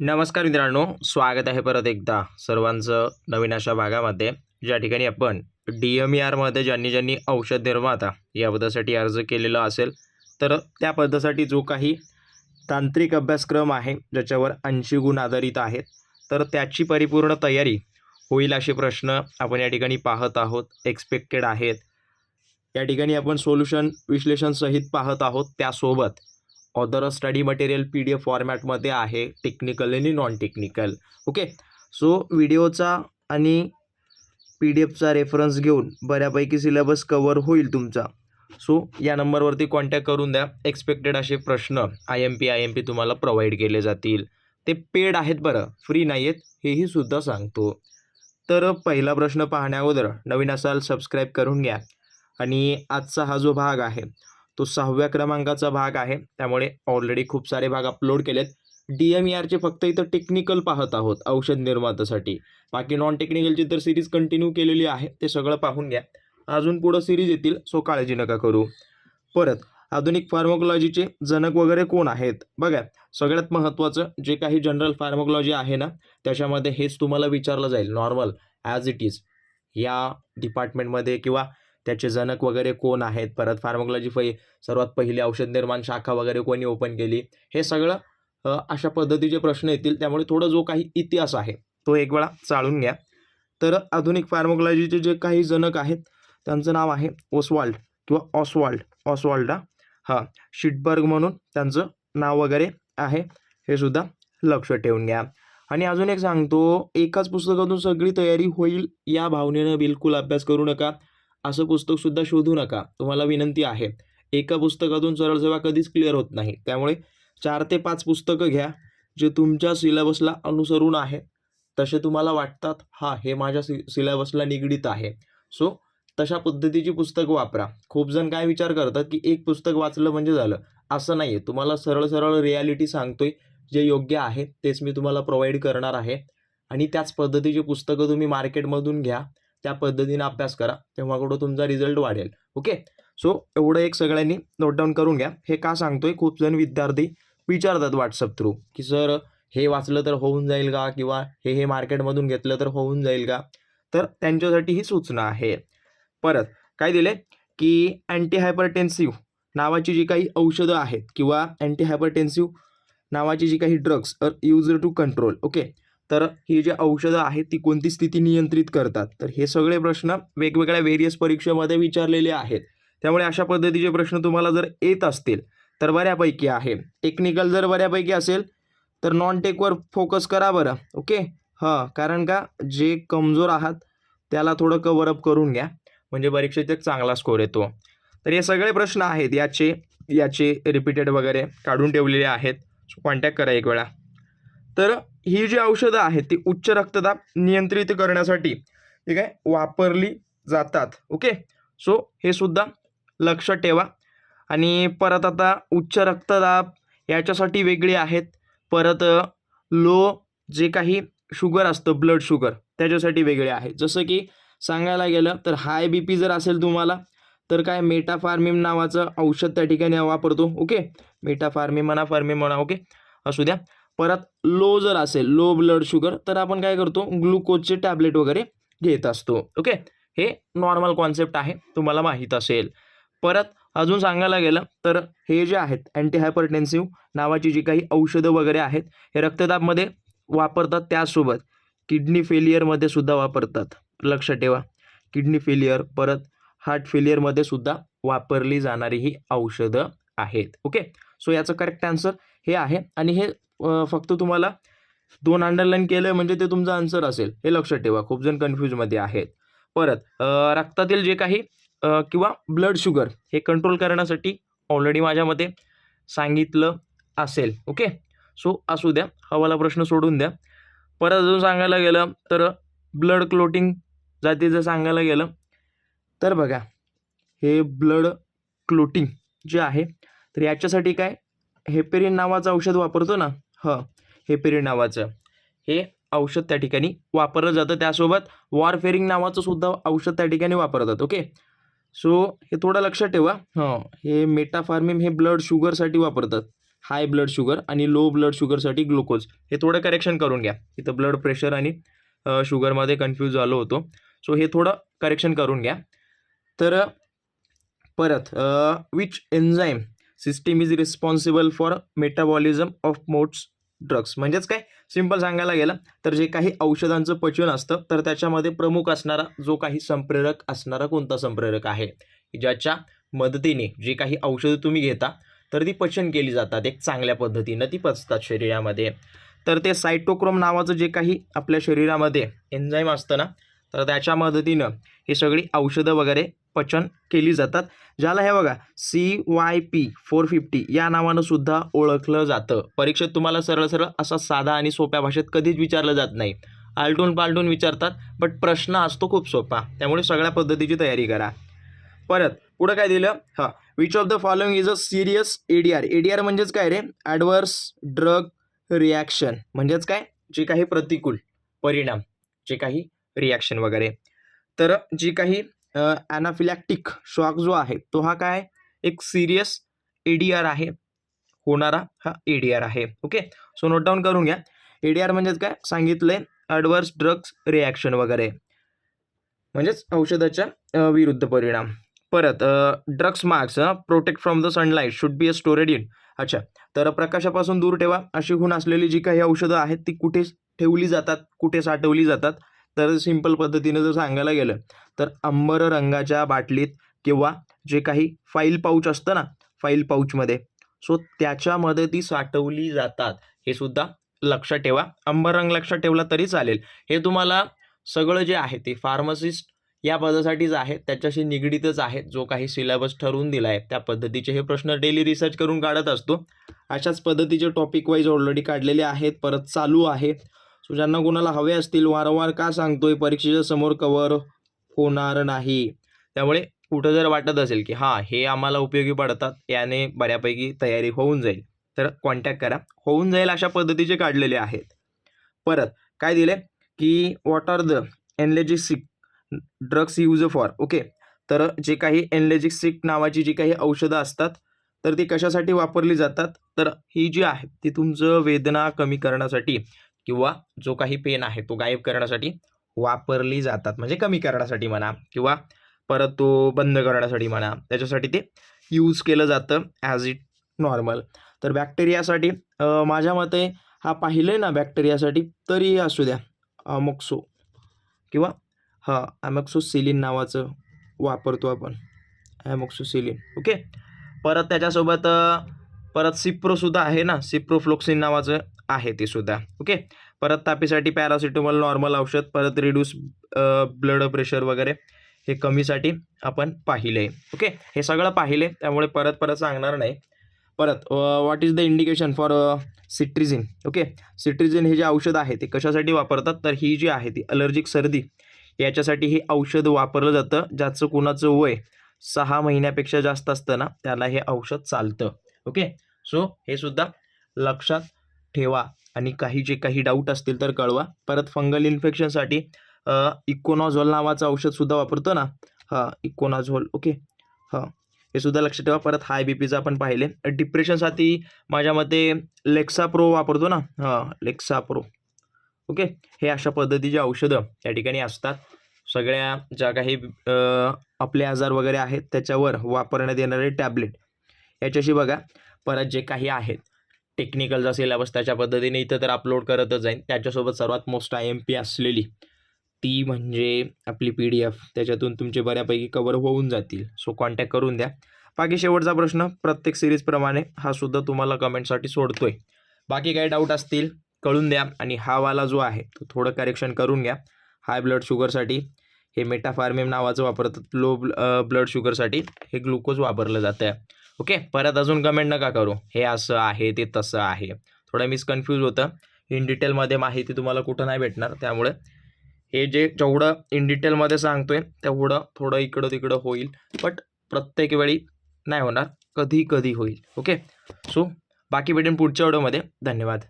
नमस्कार मित्रांनो स्वागत आहे परत एकदा सर्वांचं नवीन अशा भागामध्ये. ज्या ठिकाणी आपण डी एम ई आरमध्ये ज्यांनी ज्यांनी औषध निर्माता या पदासाठी अर्ज केलेला असेल तर त्या पदासाठी जो काही तांत्रिक अभ्यासक्रम आहे ज्याच्यावर ऐंशी गुण आधारित आहेत तर त्याची परिपूर्ण तयारी होईल असे प्रश्न आपण या ठिकाणी पाहत आहोत एक्सपेक्टेड आहेत. या ठिकाणी आपण सोल्युशन विश्लेषणसहित पाहत आहोत त्यासोबत other study material P D F फॉर्मॅटमध्ये आहे टेक्निकल आणि नॉन टेक्निकल ओके सो व्हिडिओचा आणि पी डी एफचा रेफरन्स घेऊन बऱ्यापैकी सिलेबस कवर होईल तुमचा. सो या नंबरवरती कॉन्टॅक्ट करून द्या. एक्सपेक्टेड असे प्रश्न I M P I M P तुम्हाला प्रोव्हाइड केले जातील. ते पेड आहेत बरं. फ्री नाही आहेत हेही सुद्धा सांगतो. तर पहिला प्रश्न पाहण्या अगोदर नवीन असाल सबस्क्राईब करून घ्या. आणि आजचा हा जो भाग आहे तो सहाव्या क्रमांकाचा भाग आहे. त्यामुळे ऑलरेडी खूप सारे भाग अपलोड केलेत. डी एम ई आरचे फक्त इथं टेक्निकल पाहत आहोत औषध निर्मात्यासाठी. बाकी नॉन टेक्निकलची तर सिरीज कंटिन्यू केलेली आहे ते सगळं पाहून घ्या. अजून पुढं सिरीज येतील सो काळजी नका करू. परत आधुनिक फार्मोकॉलॉजीचे जनक वगैरे कोण आहेत? बघा सगळ्यात महत्त्वाचं जे काही जनरल फार्मोकॉलॉजी आहे ना त्याच्यामध्ये हेच तुम्हाला विचारलं जाईल. नॉर्मल ॲज इट इज या डिपार्टमेंटमध्ये किंवा त्याचे जनक वगैरे कोण आहेत? परत फार्मोकॉलॉजी फै सर्वात पहिली औषध निर्माण शाखा वगैरे कोणी ओपन केली? हे सगळं अशा पद्धतीचे प्रश्न येतील. त्यामुळे थोडं जो काही इतिहास आहे तो एक वेळा चाळून घ्या. तर आधुनिक फार्मोकॉलॉजीचे जे काही जनक आहेत त्यांचं नाव आहे ओसवाल्ड किंवा ऑसवाल्ड. ऑसवाल्डा हां शिटबर्ग म्हणून त्यांचं नाव वगैरे आहे. हे सुद्धा लक्ष ठेवून घ्या. आणि अजून एक सांगतो एकाच पुस्तकातून सगळी तयारी होईल या भावनेनं बिलकुल अभ्यास करू नका. असं पुस्तकसुद्धा शोधू नका. तुम्हाला विनंती आहे. एका पुस्तकातून सरळ सेवा कधीच क्लिअर होत नाही. त्यामुळे चार ते पाच पुस्तकं घ्या जे तुमच्या सिलेबसला अनुसरून आहे. तसे तुम्हाला वाटतात हा हे माझ्या सि सिलेबसला निगडीत आहे. सो तशा पद्धतीची पुस्तकं वापरा. खूप जण काय विचार करतात की एक पुस्तक वाचलं म्हणजे झालं. असं नाही आहे तुम्हाला सरळ सरळ रियालिटी सांगतोय जे योग्य आहे तेच मी तुम्हाला प्रोव्हाइड करणार आहे. आणि त्याच पद्धतीची पुस्तकं तुम्ही मार्केटमधून घ्या. त्या पद्धतीने अभ्यास करा तेव्हा कुठं तुमचा रिझल्ट वाढेल. ओके सो एवढं एक सगळ्यांनी नोट डाऊन करून घ्या. हे का सांगतोय? खूप जण विद्यार्थी विचारतात व्हॉट्सअप थ्रू की सर हे वाचलं तर होऊन जाईल का? किंवा हे हे मार्केटमधून घेतलं तर होऊन जाईल का? तर त्यांच्यासाठी ही सूचना आहे. परत काय दिले की अँटी हायपरटेन्सिव्ह नावाची जी काही औषधं आहेत किंवा अँटी हायपरटेन्सिव्ह नावाची जी काही drugs are used to control okay तर ही जी औषधं आहेत ती कोणती स्थिती नियंत्रित करतात? तर हे सगळे प्रश्न वेगवेगळ्या वेरियस परीक्षेमध्ये विचारलेले आहेत. त्यामुळे अशा पद्धतीचे प्रश्न तुम्हाला जर येत असतील तर बऱ्यापैकी आहे. टेक्निकल जर बऱ्यापैकी असेल तर नॉन टेकवर फोकस करा बरं ओके हां कारण का जे कमजोर आहात त्याला थोडं कवरअप करून घ्या. म्हणजे परीक्षेत एक चांगला स्कोर येतो. तर हे सगळे प्रश्न आहेत याचे याचे रिपीटेड वगैरे काढून ठेवलेले आहेत. सो कॉन्टॅक्ट करा एक वेळा. तर ही जी औषधं आहेत ती उच्च रक्तदाब नियंत्रित करण्यासाठी ठीक आहे वापरली जातात. ओके? सो हे सुद्धा लक्षात ठेवा. आणि परत आता उच्च रक्तदाब याच्यासाठी वेगळी आहेत. परत लो जे काही शुगर असतं ब्लड शुगर त्याच्यासाठी वेगळे आहे. जसं की सांगायला गेलं तर हाय बी पी जर असेल तुम्हाला तर काय मेटाफार्मिम नावाचं औषध त्या ठिकाणी वापरतो. ओके? मेटाफार्मिम म्हणा फार्मिम म्हणा ओके? असू द्या. परत लो जर असेल लो ब्लड शुगर तर आपण काय करतो? ग्लुकोजचे टॅबलेट वगैरे घेत असतो. ओके हे नॉर्मल कॉन्सेप्ट आहे. तुम्हाला माहीत असेल. परत अजून सांगायला गेलं तर हे जे आहेत अँटी हायपरटेन्सिव्ह नावाची जी काही औषधं वगैरे आहेत हे रक्तदाबमध्ये वापरतात त्यासोबत. किडनी फेलियरमध्ये सुद्धा वापरतात. लक्ष ठेवा. किडनी फेलियर परत हार्ट फेलियरमध्ये सुद्धा वापरली जाणारी ही औषधं आहेत. ओके सो याचं करेक्ट आन्सर हे आहे. आणि हे फक्त तुम्हाला दोन अंडरलाईन केलं म्हणजे ते तुमचं आन्सर असेल. हे लक्षात ठेवा. खूप जण कन्फ्यूजमध्ये आहेत. परत रक्तातील जे काही किंवा ब्लड शुगर हे कंट्रोल करण्यासाठी ऑलरेडी माझ्यामध्ये सांगितलं असेल. ओके सो असू द्या. हवाला प्रश्न सोडून द्या. परत अजून सांगायला गेलं तर ब्लड क्लोटिंग जातीचं सांगायला गेलं तर बघा हे ब्लड क्लोटिंग जे आहे तर याच्यासाठी काय? हेपेरिन नावाचं औषध वापरतो ना हं हेपेरिन नावाचं. हे औषध त्या ठिकाणी वापरलं जातं. त्यासोबत वॉरफेरिंग नावाचं सुद्धा औषध त्या ठिकाणी वापरतात ओके? सो हे थोडं लक्षात ठेवा. हां हे मेटाफार्मिम हे ब्लड शुगरसाठी वापरतात. हाय ब्लड शुगर आणि लो ब्लड शुगरसाठी ग्लुकोज हे थोडं करेक्शन करून घ्या. इथं ब्लड प्रेशर आणि शुगरमध्ये कन्फ्यूज झालो होतो. सो हे थोडं करेक्शन करून घ्या. तर परत which enzyme system is responsible for metabolism of modes drugs म्हणजेच काय? सिंपल सांगायला गेलं तर जे काही औषधांचं पचन असतं तर त्याच्यामध्ये प्रमुख असणारा जो काही संप्रेरक असणारा कोणता संप्रेरक आहे? ज्याच्या मदतीने जी काही औषधं तुम्ही घेता तर ती पचन केली जातात एक चांगल्या पद्धतीनं ती पचतात शरीरामध्ये. तर ते सायटोक्रोम नावाचं जे काही आपल्या शरीरामध्ये एन्झाईम असतं ना तर त्याच्या मदतीनं ही सगळी औषधं वगैरे पचन केली जातात ज्याला हे बघा C Y P four fifty या नावानं सुद्धा ओळखलं जातं. परीक्षेत तुम्हाला सरळ सरळ असा साधा आणि सोप्या भाषेत कधीच विचारलं जात नाही. आलटून पालटून विचारतात बट प्रश्न असतो खूप सोपा. त्यामुळे सगळ्या पद्धतीची तयारी करा. परत पुढं काय दिलं? हां which of the following is a serious A D R A D R म्हणजेच काय रे? ॲडवर्स ड्रग रिॲक्शन म्हणजेच काय? जे काही प्रतिकूल परिणाम जे काही रिॲक्शन वगैरे. तर जी काही ॲनाफिलॅक्टिक शॉक जो आहे तो हा काय? एक सिरियस एडीआर आहे. होणारा हा एडीआर आहे. ओके? सो नोट डाऊन करून घ्या. एडीआर म्हणजेच काय? सांगितलंय ॲडवर्स ड्रग्स रिॲक्शन वगैरे. म्हणजेच औषधाच्या विरुद्ध परिणाम. परत drugs marks protect from the sunlight should be a stored in. अच्छा तर प्रकाशापासून दूर ठेवा. अशी गुण असलेली जी काही औषधं आहेत ती कुठे ठेवली जातात? कुठे साठवली जातात? तर सिंपल पद्धतीनं जर सांगायला गेलं तर अंबर रंगाच्या बाटलीत किंवा जे काही फाईल पाऊच असतं ना फाईल पाऊचमध्ये सो त्याच्यामध्ये ती साठवली जातात. हे सुद्धा लक्षात ठेवा. अंबर रंग लक्षात ठेवला तरी चालेल. हे तुम्हाला सगळं जे आहे ते फार्मसिस्ट या पदासाठीच आहे त्याच्याशी निगडीतच आहे जो काही सिलेबस ठरवून दिला आहे त्या पद्धतीचे हे प्रश्न डेली रिसर्च करून काढत असतो. अशाच पद्धतीचे टॉपिक वाईज ऑलरेडी काढलेले आहेत परत चालू आहे. सो ज्यांना कोणाला हवे असतील वारंवार का सांगतोय परीक्षेच्या समोर कवर होणार नाही. त्यामुळे कुठं जर वाटत असेल की हां हे आम्हाला उपयोगी पडतात याने बऱ्यापैकी तयारी होऊन जाईल तर कॉन्टॅक्ट करा. होऊन जाईल अशा पद्धतीचे काढलेले आहेत. परत काय दिले की what are the analgesic drugs use for okay तर जे काही एनलेजिसिक नावाची जी काही औषधं असतात तर ती कशासाठी वापरली जातात? तर ही जी आहे ती तुमचं वेदना कमी करण्यासाठी किंवा जो काही पेन आहे तो गायब करण्यासाठी वापरली जातात. म्हणजे कमी करण्यासाठी म्हणा किंवा परत तो बंद करण्यासाठी म्हणा त्याच्यासाठी ते यूज केलं जातं ॲज इट नॉर्मल तर बॅक्टेरियासाठी माझ्या मते हा पाहिलं आहे ना बॅक्टेरियासाठी तरी असू द्या. अमोक्सो किंवा हा ॲमोक्सोसिलिन नावाचं वापरतो आपण. ॲमोक्सोसिलिन ओके परत त्याच्यासोबत परत सिप्रोसुद्धा आहे ना सिप्रोफ्लोक्सिन नावाचं आहे ते सुद्धा. ओके? परत तापीसाठी पॅरासिटामॉल नॉर्मल औषध परत रिड्यूस ब्लड प्रेशर वगैरे हे कमीसाठी आपण पाहिले. ओके? हे सगळं पाहिले त्यामुळे परत परत सांगणार नाही. परत what is the indication for cetirizine okay? Cetirizine हे जे औषध आहे ते कशासाठी वापरतात? तर ही जी आहे ती अलर्जिक सर्दी. याच्यासाठी हे औषध वापरलं जातं ज्याचं कुणाचं वय सहा महिन्यापेक्षा जास्त असतं ना त्याला हे औषध चालतं. ओके? सो हे सुद्धा लक्षात ठेवा आणि काही जे काही डाऊट असतील तर कळवा. परत फंगल इन्फेक्शनसाठी इकोनॉझॉल नावाचं औषधसुद्धा वापरतो ना? हां इकोनाझॉल ओके हां हे सुद्धा लक्षात ठेवा. परत हाय बी पीचं आपण पाहिले. डिप्रेशनसाठी माझ्या मते लेक्सा प्रो वापरतो ना? हां लेक्सा प्रो ओके हे अशा पद्धतीची औषधं या ठिकाणी असतात. सगळ्या ज्या काही आपले आजार वगैरे आहेत त्याच्यावर वापरण्यात येणारे टॅबलेट. याच्याशी बघा. परत जे काही आहेत टेक्निकलचा सिलेबस त्याच्या पद्धतीने इथं तर अपलोड करतच जाईन. त्याच्यासोबत सर्वात मोस्ट आय एम पी असलेली ती म्हणजे आपली पी डी एफ त्याच्यातून तुमचे बऱ्यापैकी कवर होऊन जातील. सो कॉन्टॅक्ट करून द्या. बाकी शेवटचा प्रश्न प्रत्येक सिरीजप्रमाणे हा सुद्धा तुम्हाला कमेंटसाठी सोडतोय. बाकी काही डाऊट असतील कळून द्या. आणि हा वाला जो आहे तो थोडं करेक्शन करून घ्या. हाय ब्लड शुगरसाठी हे मेटाफार्मेम नावाचं वापरतात. लो ब्लड शुगरसाठी हे ग्लुकोज वापरलं जातं आहे ओके? परत अजून कमेंट नका करू. हे असं आहे ते तसं आहे. थोडं मिसकन्फ्यूज होतं. इन डिटेलमध्ये माहिती तुम्हाला कुठं नाही भेटणार. त्यामुळे हे जे जेवढं इन डिटेलमध्ये सांगतोय तेवढं थोडं इकडं तिकडं होईल. बट प्रत्येक वेळी नाही होणार. कधी कधी होईल. ओके? सो बाकी भेटेन पुढच्या व्हिडिओमध्ये धन्यवाद.